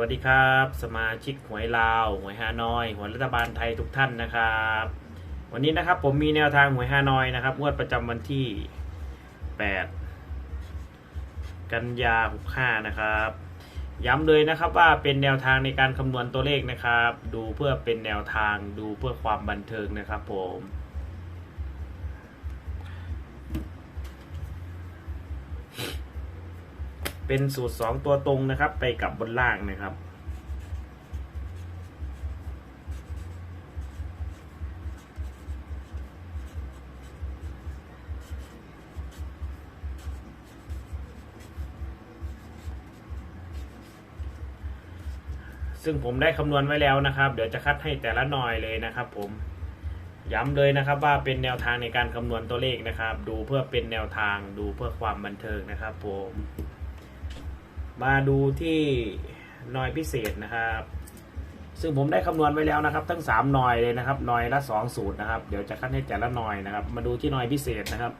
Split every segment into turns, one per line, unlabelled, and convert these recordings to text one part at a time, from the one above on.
วัสดีครับ สมาชิกหวยลาวหวยฮานอยหวยรัฐบาลไทยทุกท่านนะครับ วันนี้นะครับผมมีแนวทางหวยฮานอยนะครับงวดประจำวันที่ 8 กันยา65นะครับ ย้ำเลยนะครับว่าเป็นแนวทางในการคำนวณตัวเลขนะครับ ดูเพื่อเป็นแนวทางดูเพื่อความบันเทิงนะครับผม เป็นสูตร2ตัวตรงนะครับ ไปกับบนล่างนะครับ ซึ่งผมได้คำนวณไว้แล้วนะครับ เดี๋ยวจะคัดให้แต่ละหน่อยเลยนะครับ ผมย้ำเลยนะครับว่าเป็นแนวทางในการคำนวณตัวเลขนะครับ ดูเพื่อเป็นแนวทางดูเพื่อความบันเทิงนะครับผม มาดูที่หน่อยพิเศษนะครับ ซึ่งผมได้คำนวณไว้แล้วนะครับ ทั้ง3หน่อยเลยนะครับหน่อยละ2สูตรนะครับ เดี๋ยวจะคัดให้แต่ละหน่อยนะครับ มาดูที่หน่อยพิเศษนะครับ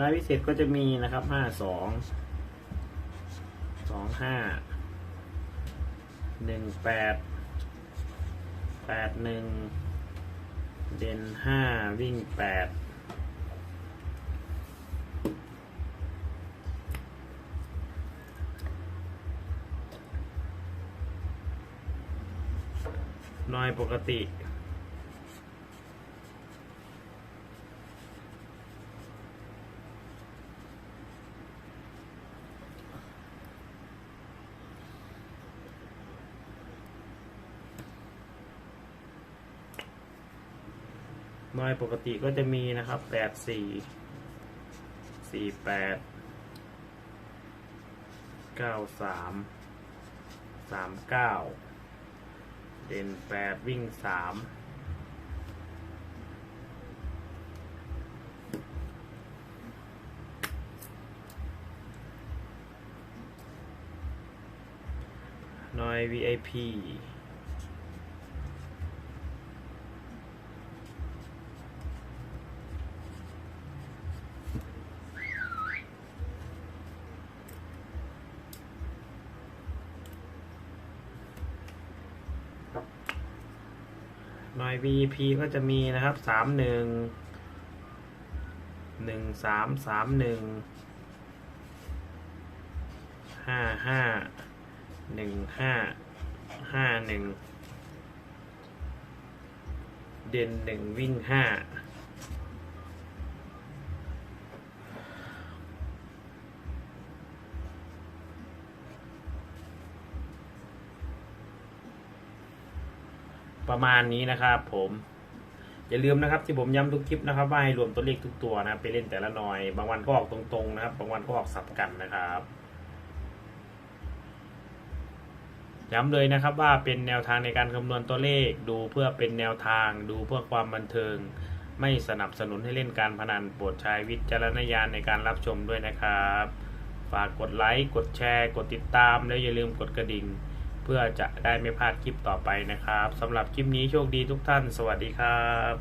รายพิเศษก็จะมีนะครับห้าสองสองห้าหนึ่งแปดแปดหนึ่งเด่นห้าวิ่งแปดน้อยปกติ น้อยปกติก็จะมีนะครับแปดสี่สี่แปดเก้าสามสามเก้าเด่นแปดวิ่งสามน้อย VIP หน่อย VP ก็จะมีนะครับสามหนึ่งหนึ่งสามสามหนึ่งห้าห้าหนึ่งห้าห้าหนึ่งเด่นหนึ่งวิ่งห้า ประมาณนี้นะครับ ผมอย่าลืมนะครับที่ผมย้ำทุกคลิปนะครับว่าให้รวมตัวเลขทุกตัวนะไปเล่นแต่ละหน่อย บางวันก็ออกตรงๆนะครับ บางวันก็ออกสับกันนะครับ ย้ำเลยนะครับว่าเป็นแนวทางในการคำนวณตัวเลขดูเพื่อเป็นแนวทาง ดูเพื่อความบันเทิง ไม่สนับสนุนให้เล่นการพนันโปรดใช้วิจารณญาณในการรับชมด้วยนะครับ ฝากกดไลค์กดแชร์ กดติดตาม และอย่าลืมกดกระดิ่ง พื่อจะได้ไม่พลาดคลิปต่อไปนะครับสำหรับคลิปนี้โชคดีทุกท่าน สวัสดีครับ